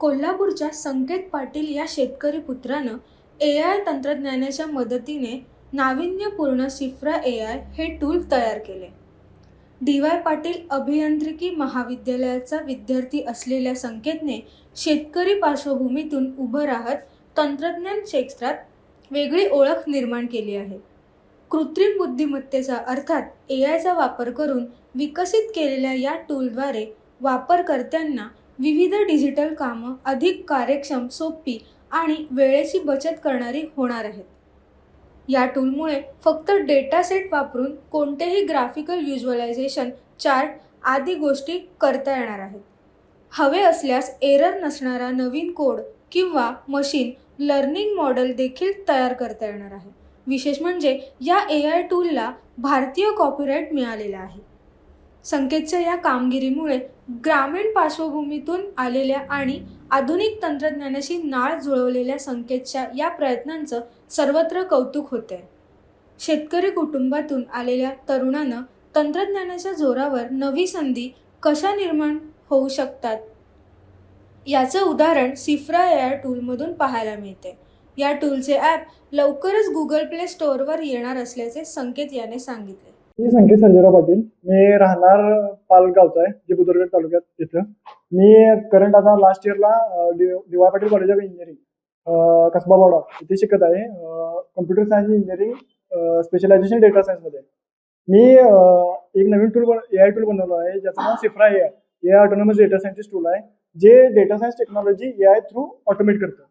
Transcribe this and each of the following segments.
कोल्हापूरच्या संकेत पाटील या शेतकरी पुत्रानं ए आय तंत्रज्ञानाच्या मदतीने नाविन्यपूर्ण शिफ्रा ए आय हे टूल तयार केले. डी वाय पाटील अभियांत्रिकी महाविद्यालयाचा विद्यार्थी असलेल्या संकेतने शेतकरी पार्श्वभूमीतून उभं राहत तंत्रज्ञान क्षेत्रात वेगळी ओळख निर्माण केली आहे. कृत्रिम बुद्धिमत्तेचा अर्थात ए आयचा वापर करून विकसित केलेल्या या टूलद्वारे वापरकर्त्यांना विविध डिजिटल कामं अधिक कार्यक्षम सोपी आणि वेळेची बचत करणारी होणार आहेत. या टूलमुळे फक्त डेटा सेट वापरून कोणतेही ग्राफिकल युज्युअलायझेशन चार्ट आदी गोष्टी करता येणार आहेत. हवे असल्यास एरर नसणारा नवीन कोड किंवा मशीन लर्निंग मॉडेल देखील तयार करता येणार आहे. विशेष म्हणजे या ए आय टूलला भारतीय कॉपीराईट मिळालेला आहे. संकेतच्या या कामगिरीमुळे ग्रामीण पार्श्वभूमीतून आलेल्या आणि आधुनिक तंत्रज्ञानाशी नाळ जुळवलेल्या संकेतच्या या प्रयत्नांचं सर्वत्र कौतुक होते शेतकरी कुटुंबातून आलेल्या तरुणानं तंत्रज्ञानाच्या जोरावर नवी संधी कशा निर्माण होऊ शकतात? याचं उदाहरण सिफ्रा या टूलमधून पाहायला मिळते या टूलचे ॲप लवकरच गुगल प्ले स्टोअरवर येणार असल्याचे संकेत याने सांगितले. मी संकेत संजयराव पाटील. मी राहणार पालगावचा आहे जे बुदरगड तालुक्यात इथं. मी करंट आता लास्ट इयरला D Patil college of engineering Kasba Bawada इथे शिकत आहे. Computer science engineering specialization data सायन्समध्ये मी एक नवीन टूल ए आय टूल बनवलं आहे ज्याचं नाव Sifra A I A I autonomous data scientist tool आहे जे data science technology A I through automate करतं.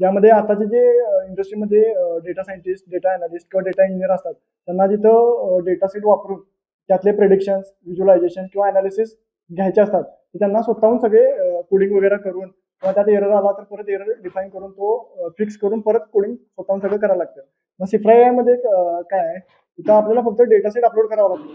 ज्यामध्ये आताचे जे इंडस्ट्रीमध्ये डेटा सायंटिस्ट डेटा अनालिस्ट किंवा डेटा इंजिनियर असतात त्यांना तिथं डेटा सेट वापरून त्यातले प्रेडिक्शन्स व्हिज्युअलायझेशन किंवा अनालिसिस घ्यायचे असतात त्यांना स्वतःहून सगळे कोडिंग वगैरे करून किंवा त्यात एरर आला तर परत एरर डिफाईन करून तो फिक्स करून परत कोडिंग स्वतःहून सगळं करावं लागतं. मग सिफ्रायमध्ये काय आहे? तिथं आपल्याला फक्त डेटा सेट अपलोड करावा लागतो.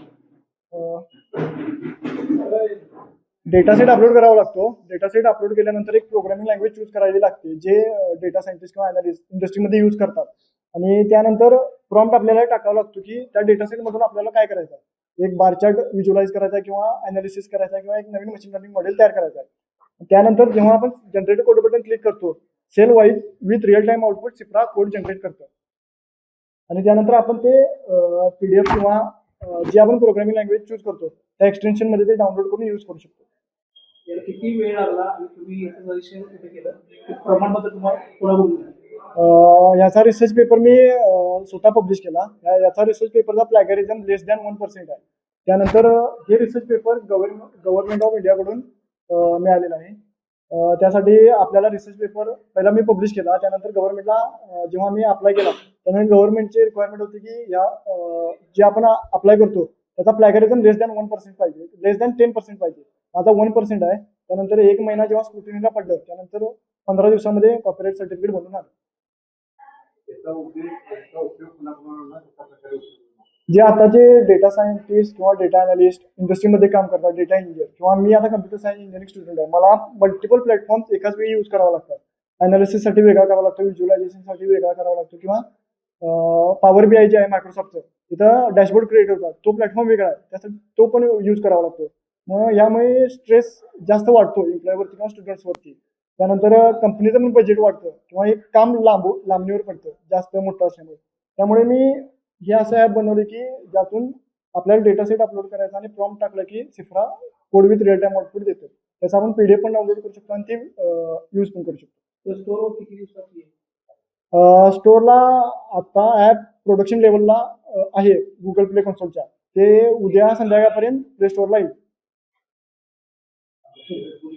डेटा सेट अपलोड करावा लागतो. डेटा सेट अपलोड केल्यानंतर एक प्रोग्रामिंग लँग्वेज चूज करावी लागते जे डेटा सायंटिस्ट किंवा अनालिस्ट इंडस्ट्रीमध्ये यूज करतात. आणि त्यानंतर प्रॉम्प्ट आपल्याला टाकावा लागतो की त्या डेटा सेट मधून आपल्याला काय करायचं एक बार चार्ट विज्युलाइज करायचा किंवा अनालिसिस करायचा किंवा एक नवीन मशीन लर्निंग मॉडेल तयार करायचा आहे. त्यानंतर जेव्हा आपण जनरेट कोड बटन क्लिक करतो cell wise with real time output Sipra code generate करतो. आणि त्यानंतर आपण ते पीडीएफ किंवा जे आपण प्रोग्रामिंग लँग्वेज चूज करतो त्या एक्सटेन्शनमध्ये ते डाउनलोड करून यूज करू शकतो. याला किती वेळ लागला आणि तुम्ही याचं परीक्षण कुठे केलं? ते प्रमाणपत्र तुम्हाला कोणाकडून मिळालं? अं, याचा रिसर्च पेपर मी अं, स्वतः पब्लिश केला. या- याचा रिसर्च पेपरचा plagiarism less than one percent आहे. त्यानंतर अं, हे research paper government government of इंडियाकडून अं, मिळालेलं आहे. अं, त्यासाठी आपल्याला रिसर्च पेपर पहिला मी पब्लिश केला. त्यानंतर गव्हर्नमेंटला जेव्हा मी अप्लाय केला त्यानंतर गव्हर्नमेंटची रिक्वायरमेंट होती की या अं, जे आपण अप्लाय करतो त्याचा plagiarism less than one percent पाहिजे. लेस दॅन टेन पर्सेंट पाहिजे. आता वन पर्सेंट आहे. त्यानंतर एक महिना जेव्हा स्क्रुटिनीला पडलं त्यानंतर पंधरा दिवसामध्ये कॉपीराईट सर्टिफिकेट बनून आलं. उपयोग होतो? जे आताचे डेटा सायंटिस्ट किंवा डेटा अनालिस्ट इंडस्ट्रीमध्ये काम करतात डेटा इंजिनियर किंवा मी आता कम्प्युटर सायन्स इंजिनिअरिंग स्टुडंट आहे मला मल्टिपल प्लॅटफॉर्म एकाच वेळी यूज करावा लागतात Analysis साठी वेगळा करावा लागतो visualization साठी वेगळा करावा लागतो किंवा पॉवर बी आय जे आहे मायक्रोसॉफ्टचं तिथं डॅशबोर्ड क्रिएट होतात. तो प्लॅटफॉर्म वेगळा आहे. त्यासाठी तो पण यूज करावा लागतो. मग यामुळे स्ट्रेस जास्त वाढतो एम्प्लॉयवरती किंवा स्टुडंट्सवरती त्यानंतर कंपनीचं पण बजेट वाढतं किंवा एक काम लांब लांबणीवर पडतं जास्त मोठं असल्यामुळे. त्यामुळे मी हे असं ॲप बनवले की ज्यातून आपल्याला डेटा सेट अपलोड करायचा आणि प्रॉम्प्ट टाकलं की Sifra code with real time output देतो. त्याचा आपण पीडीएफ पण डाउनलोड करू शकतो आणि ते यूज पण करू शकतो. स्टोअरवर किती दिवसात स्टोअरला आता ॲप प्रोडक्शन लेवलला आहे गुगल प्ले कन्सोलच्या ते उद्या संध्याकाळपर्यंत प्ले स्टोअरला येईल. to